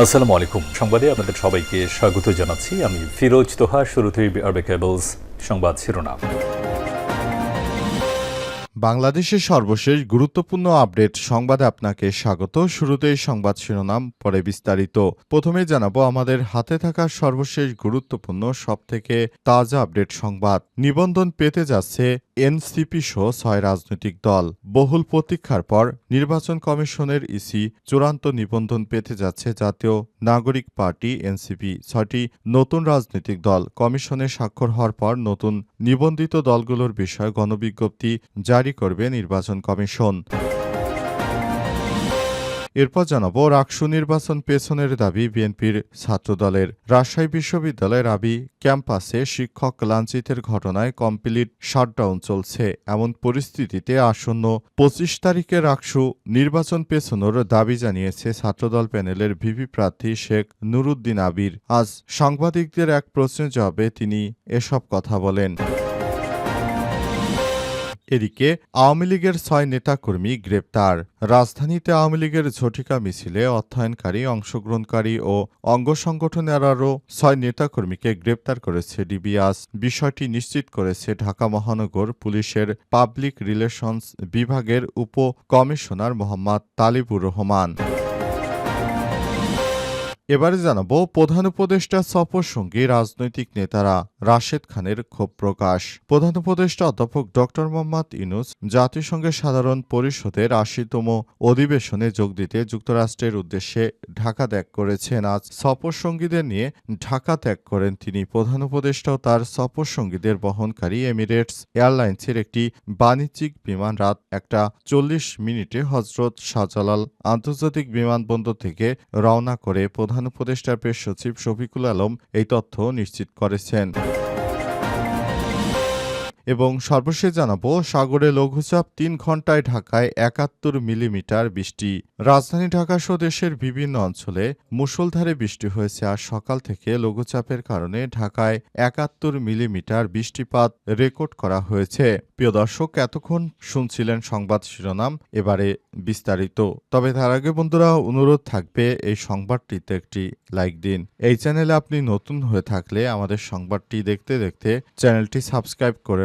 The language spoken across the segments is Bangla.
আসসালামু আলাইকুম। সংবাদে আপনাদের সবাইকে স্বাগত জানাচ্ছি। আমি ফিরোজ তোহা, শুরুতেই আরবে কেবলস সংবাদ শিরোনাম। বাংলাদেশের সর্বশেষ গুরুত্বপূর্ণ আপডেট সংবাদে আপনাকে স্বাগত। শুরুতেই সংবাদ শিরোনাম, পরে বিস্তারিত। প্রথমে জানাব, আমাদের হাতে থাকা সর্বশেষ গুরুত্বপূর্ণ, সবথেকে তাজা আপডেট সংবাদ। নিবন্ধন পেতে যাচ্ছে এনসিপি সহ ছয় রাজনৈতিক দল। বহুল প্রতীক্ষার পর নির্বাচন কমিশনের ইসি চূড়ান্ত নিবন্ধন পেতে যাচ্ছে জাতীয় নাগরিক পার্টি, এনসিপি। ছয়টি নতুন রাজনৈতিক দল কমিশনে স্বাক্ষর হওয়ার পর নতুন নিবন্ধিত দলগুলোর বিষয়ে গণবিজ্ঞপ্তি জারি করবে নির্বাচন কমিশন। এরপর জানাব, রাকসু নির্বাচন পেছনের দাবি বিএনপির ছাত্রদলের। রাজশাহী বিশ্ববিদ্যালয়ের আবি ক্যাম্পাসে শিক্ষক লাঞ্ছিতের ঘটনায় কমপ্লিট শাটডাউন চলছে। এমন পরিস্থিতিতে আসন্ন পঁচিশ তারিখে রাকসু নির্বাচন পেছনোর দাবি জানিয়েছে ছাত্রদল প্যানেলের ভিভি প্রার্থী শেখ নুরুদ্দিন আবির। আজ সাংবাদিকদের এক প্রশ্নের জবাবে তিনি এসব কথা বলেন। এদিকে আওয়ামী লীগের ছয় নেতাকর্মী গ্রেপ্তার। রাজধানীতে আওয়ামী লীগের ঝটিকা মিছিলে অধ্যয়নকারী, অংশগ্রহণকারী ও অঙ্গ সংগঠনের আরও ছয় নেতাকর্মীকে গ্রেপ্তার করেছে ডিবিআস বিষয়টি নিশ্চিত করেছে ঢাকা মহানগর পুলিশের পাবলিক রিলেশনস বিভাগের উপ কমিশনার মোহাম্মদ তালিবুর রহমান। এবারে জানাব প্রধান উপদেষ্টা সফর সঙ্গী রাজনৈতিক নেতারা রাশেদ খানের ক্ষোভ প্রকাশ। প্রধান উপদেষ্টা অধ্যাপক ড মোহাম্মদ ইনুস জাতিসংঘের সাধারণ পরিষদের আশিতম অধিবেশনে যোগ দিতে যুক্তরাষ্ট্রের উদ্দেশ্যে ঢাকা ত্যাগ করেছেন। আজ সফর সঙ্গীদের নিয়ে ঢাকা ত্যাগ করেন তিনি। প্রধান উপদেষ্টা তার সফর সঙ্গীদের বহনকারী এমিরেটস এয়ারলাইন্সের একটি বাণিজ্যিক বিমান রাত একটা চল্লিশ মিনিটে হজরত শাহজালাল আন্তর্জাতিক বিমানবন্দর থেকে রওনা করে প্রধান উপদেষ্টার প্রেস সচিব শফিকুল আলম এই তথ্য নিশ্চিত করেছেন। এবং সর্বশেষ জানাব, সাগরে লঘুচাপ তিন ঘন্টায় ঢাকায় একাত্তর মিলিমিটার বৃষ্টি। রাজধানী ঢাকা সহ দেশের বিভিন্ন অঞ্চলে মুষলধারে বৃষ্টি হয়েছে আর সকাল থেকে। লঘুচাপের কারণে ঢাকায় একাত্তর মিলিমিটার বৃষ্টিপাত রেকর্ড করা হয়েছে। প্রিয় দর্শক, এতক্ষণ শুনছিলেন সংবাদ শিরোনাম, এবারে বিস্তারিত। তবে তার আগে বন্ধুরা, অনুরোধ থাকবে এই সংবাদটিতে একটি লাইক দিন। এই চ্যানেলে আপনি নতুন হয়ে থাকলে আমাদের সংবাদটি দেখতে দেখতে চ্যানেলটি সাবস্ক্রাইব করে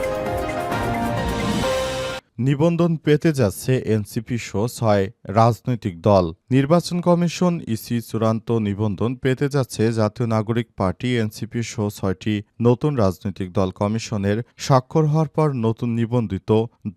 নিবন্ধন পেতে যাচ্ছে এনসিপি সহ ছয় রাজনৈতিক দল। নির্বাচন কমিশন ইসি চূড়ান্ত নিবন্ধন পেতে যাচ্ছে জাতীয় নাগরিক পার্টি এনসিপি সহ ছয়টি নতুন রাজনৈতিক দল কমিশনের। স্বাক্ষর হওয়ার পর নতুন নিবন্ধিত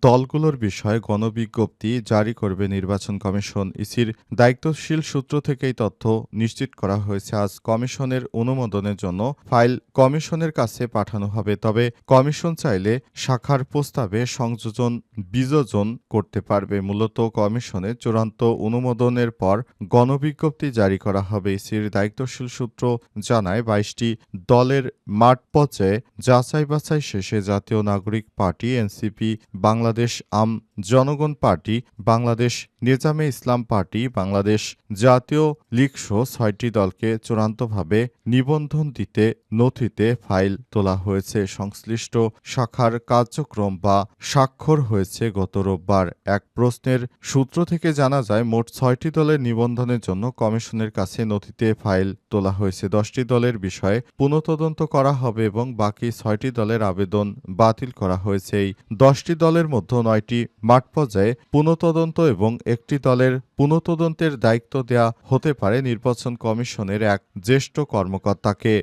দলগুলোর বিষয়ে গণবিজ্ঞপ্তি জারি করবে নির্বাচন কমিশন। ইসির দায়িত্বশীল সূত্র থেকেই তথ্য নিশ্চিত করা হয়েছে। আজ কমিশনের অনুমোদনের জন্য ফাইল কমিশনের কাছে পাঠানো হবে। তবে কমিশন চাইলে শাখার প্রস্তাবে সংযোজন বিযোজন করতে পারবে মূলত কমিশনের চূড়ান্ত অনুমোদনের পর গণবিজ্ঞপ্তি জারি করা হবে। ইসির দায়িত্বশীল সূত্র জানায়, বাইশটি দলের মাঠ পচে যাচাই বাছাই শেষে জাতীয় নাগরিক party, NCP, Bangladesh Aam Janagan party, Bangladesh Nizame Islam party, Bangladesh Jatiya লীগসহ ছয়টি দলকে চূড়ান্তভাবে নিবন্ধন দিতে নথিতে ফাইল তোলা হয়েছে। সংশ্লিষ্ট শাখার কার্যক্রম বা স্বাক্ষর হয়েছে গত রোববার। এক প্রশ্নের সূত্র থেকে জানা যায়, মোট ছয়টি দলের নিবন্ধনের জন্য কমিশনের কাছে নথিতে ফাইল তোলা হয়েছে। দশটি দলের বিষয়ে পুনঃতদন্ত করা হবে এবং বাকি ছয়টি দলের আবেদন বাতিল করা হয়েছে। এই দশটি দলের মধ্যে নয়টি মাঠ পর্যায়ে পুনঃতদন্ত এবং একটি দলের পুনঃতদন্তের দায়িত্ব দেয়া হতে পারে নির্বাচন কমিশনের এক জ্যেষ্ঠ কর্মকর্তাকে।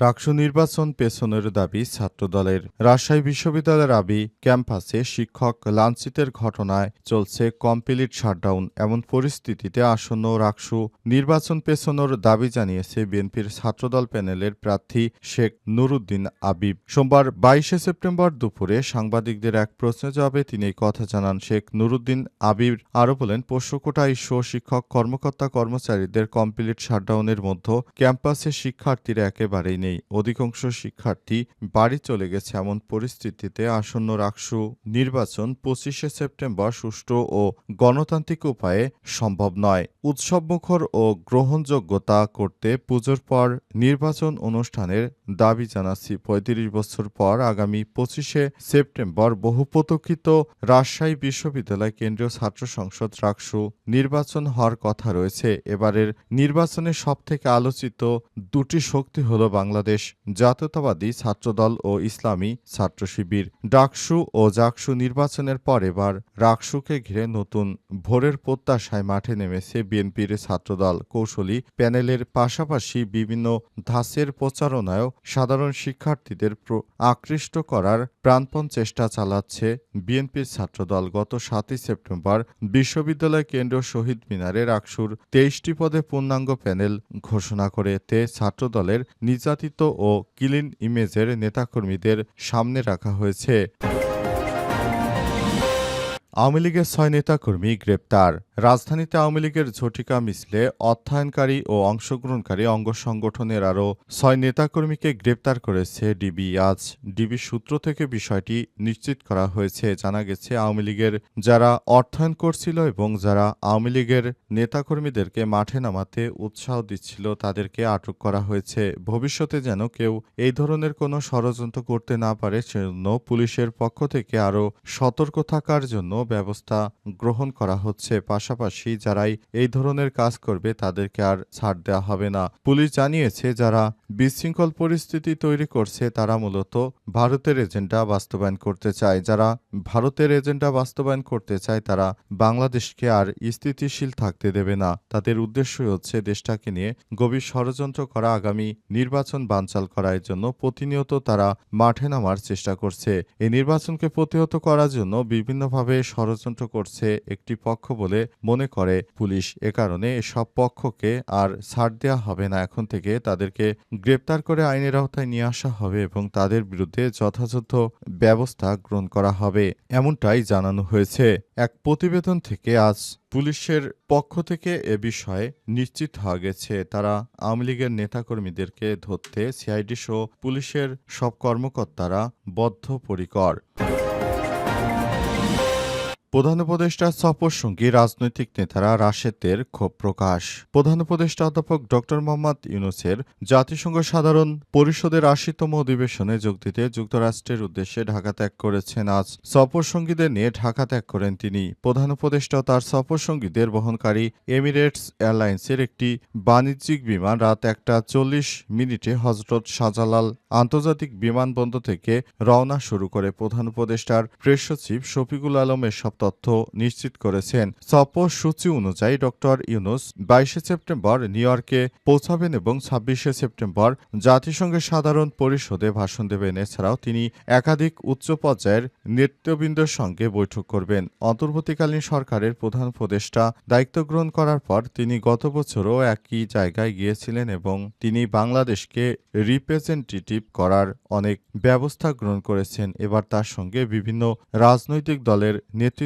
রাকসু নির্বাচন পেছনের দাবি ছাত্রদলের। রাজশাহী বিশ্ববিদ্যালয়ের আবি ক্যাম্পাসে শিক্ষক লাঞ্ছিতের ঘটনায় চলছে কমপ্লিট শাটডাউন। এমন পরিস্থিতিতে আসন্ন রাকসু নির্বাচন পেছনোর দাবি জানিয়েছে বিএনপির ছাত্রদল প্যানেলের প্রার্থী শেখ নুরুদ্দিন আবিব। সোমবার বাইশে সেপ্টেম্বর দুপুরে সাংবাদিকদের এক প্রশ্নের জবাবে তিনি কথা জানান। শেখ নুরুদ্দিন আবিব আরও বলেন, পোষ্যকোটা ইস্যু শিক্ষক, কর্মকর্তা, কর্মচারীদের কমপ্লিট শাটডাউনের মধ্যে ক্যাম্পাসে শিক্ষার্থীরা একেবারেই নেই। অধিকাংশ শিক্ষার্থী বাড়ি চলে গেছে এমন পরিস্থিতিতে আসন্ন রাকসু নির্বাচন পঁচিশে সেপ্টেম্বর সুষ্ঠু ও গণতান্ত্রিক উপায়ে সম্ভব নয়। উৎসবমুখর ও গ্রহণযোগ্যতা করতে পুজোর পর নির্বাচন অনুষ্ঠানের দাবি জানাচ্ছি। পঁয়ত্রিশ বছর পর আগামী পঁচিশে সেপ্টেম্বর বহুপতকিত রাজশাহী বিশ্ববিদ্যালয় কেন্দ্রীয় ছাত্র সংসদ রাকসু নির্বাচন হওয়ার কথা রয়েছে। এবারের নির্বাচনে সবথেকে আলোচিত দুটি শক্তি হল বাংলাদেশ, জাতীয়তাবাদী ছাত্রদল ও ইসলামী ছাত্র শিবির। ডাকসু ও জাকসু নির্বাচনের পর এবার রাকসুকে ঘিরে নতুন ভোরের প্রত্যাশায় মাঠে নেমেছে বিএনপির ছাত্রদল। কৌশলী প্যানেলের পাশাপাশি বিভিন্ন ধাসের প্রচারণায়ও সাধারণ শিক্ষার্থীদের আকৃষ্ট করার প্রাণপণ চেষ্টা চালাচ্ছে বিএনপির ছাত্রদল। গত সাতই সেপ্টেম্বর বিশ্ববিদ্যালয় কেন্দ্র শহীদ মিনারের আকসুর তেইশটি পদে পূর্ণাঙ্গ প্যানেল ঘোষণা করে তে ছাত্রদলের নির্যাতিত ও ক্লিন ইমেজের নেতাকর্মীদের সামনে রাখা হয়েছে। আওয়ামী লীগের ছয় নেতাকর্মী গ্রেপ্তার। রাজধানীতে আওয়ামী লীগের ঝটিকা মিছিলে অর্থায়নকারী ও অংশগ্রহণকারী অঙ্গ সংগঠনের আরও ছয় নেতাকর্মীকে গ্রেপ্তার করেছে ডিবি। আজ ডিবি সূত্র থেকে বিষয়টি নিশ্চিত করা হয়েছে। জানা গেছে, আওয়ামী লীগের যারা অর্থায়ন করছিল এবং যারা আওয়ামী লীগের নেতাকর্মীদেরকে মাঠে নামাতে উৎসাহ দিচ্ছিল, তাদেরকে আটক করা হয়েছে। ভবিষ্যতে যেন কেউ এই ধরনের কোনো ষড়যন্ত্র করতে না পারে, সেজন্য পুলিশের পক্ষ থেকে আরও সতর্ক থাকার জন্য ব্যবস্থা গ্রহণ করা হচ্ছে। পাশাপাশি যারাই এই ধরনের কাজ করবে, তাদেরকে আর ছাড় দেওয়া হবে না। পুলিশ জানিয়েছে, যারা বিশৃঙ্খল পরিস্থিতি তৈরি করছে, তারা মূলত ভারতের এজেন্ডা বাস্তবায়ন করতে চায়। যারা ভারতের এজেন্ডা বাস্তবায়ন করতে চায়, তারা বাংলাদেশকে আর স্থিতিশীল থাকতে দেবে না। তাদের উদ্দেশ্য হচ্ছে, দেশটাকে নিয়ে গভীর ষড়যন্ত্র করা, আগামী নির্বাচন বানচাল করার জন্য প্রতিনিয়ত তারা মাঠে নামার চেষ্টা করছে। এই নির্বাচনকে প্রতিহত করার জন্য বিভিন্নভাবে ষড়যন্ত্র করছে একটি পক্ষ বলে মনে করে পুলিশ। এ কারণে সব পক্ষকে আর ছাড় দেওয়া হবে না। এখন থেকে তাদেরকে গ্রেপ্তার করে আইনের আওতায় নিয়ে আসা হবে এবং তাদের বিরুদ্ধে যথাযথ ব্যবস্থা গ্রহণ করা হবে, এমনটাই জানানো হয়েছে। এক প্রতিবেদন থেকে আজ পুলিশের পক্ষ থেকে এ বিষয়ে নিশ্চিত হওয়া গেছে। তারা আওয়ামী লীগের নেতাকর্মীদেরকে ধরতে, সিআইডি সহ পুলিশের সব কর্মকর্তারা বদ্ধপরিকর। প্রধান উপদেষ্টা সফর সঙ্গী রাজনৈতিক নেতারা রাশেতের ক্ষোভ প্রকাশ। প্রধান উপদেষ্টা অধ্যাপক ড মোহাম্মদ ইউনুসের জাতিসংঘ সাধারণ পরিষদের আশিতম অধিবেশনে যোগ দিতে যুক্তরাষ্ট্রের উদ্দেশ্যে ঢাকা ত্যাগ করেছেন আজ। সফর সঙ্গীদের নিয়ে ঢাকা ত্যাগ করেন তিনি। প্রধান উপদেষ্টা তার সফর সঙ্গীদের বহনকারী এমিরেটস এয়ারলাইন্সের একটি বাণিজ্যিক বিমান রাত একটা চল্লিশ মিনিটে হজরত শাহজালাল আন্তর্জাতিক বিমানবন্দর থেকে রওনা শুরু করে। প্রধান উপদেষ্টার প্রেস সচিব শফিকুল আলমের এসব তথ্য নিশ্চিত করেছেন। সফর সূচি অনুযায়ী ডক্টর ইউনুস বাইশে সেপ্টেম্বর নিউ ইয়র্কে পৌঁছাবেন এবং ছাব্বিশে সেপ্টেম্বর জাতিসংঘের সাধারণ পরিষদে ভাষণ দেবেন। এছাড়াও তিনি একাধিক উচ্চ পর্যায়ের নেতৃবৃন্দের সঙ্গে বৈঠক করবেন। অন্তর্বর্তীকালীন সরকারের প্রধান উপদেষ্টা দায়িত্ব গ্রহণ করার পর তিনি গত বছরও একই জায়গায় গিয়েছিলেন এবং তিনি বাংলাদেশকে রিপ্রেজেন্টেটিভ করার অনেক ব্যবস্থা গ্রহণ করেছেন। এবার তার সঙ্গে বিভিন্ন রাজনৈতিক দলের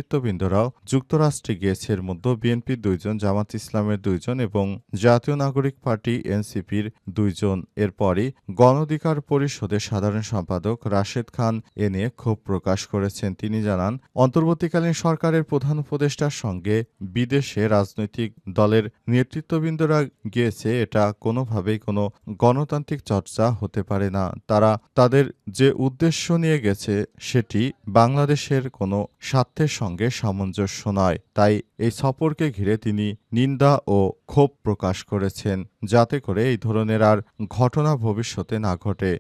নেতৃত্ববৃন্দরাও যুক্তরাষ্ট্রে গিয়েছে। এর মধ্যে বিএনপির দুইজন, জামাত ইসলামের দুইজন এবং জাতীয় নাগরিক পার্টি এনসিপির দুইজন। এরপরই গণ অধিকার পরিষদের সাধারণ সম্পাদক রাশেদ খান এ নিয়ে ক্ষোভ প্রকাশ করেছেন। তিনি জানান, অন্তর্বর্তীকালীন সরকারের প্রধান উপদেষ্টার সঙ্গে বিদেশে রাজনৈতিক দলের নেতৃত্ববৃন্দরা গিয়েছে। এটা কোনোভাবেই কোনো গণতান্ত্রিক চর্চা হতে পারে না। তারা তাদের যে উদ্দেশ্য নিয়ে গেছে, সেটি বাংলাদেশের কোনো স্বার্থের সঙ্গে সামঞ্জস্য নয়। তাই এই সফরকে ঘিরে তিনি নিন্দা ও ক্ষোভ প্রকাশ করেছেন, যাতে করে এই ধরনের আর ঘটনা ভবিষ্যতে না ঘটে।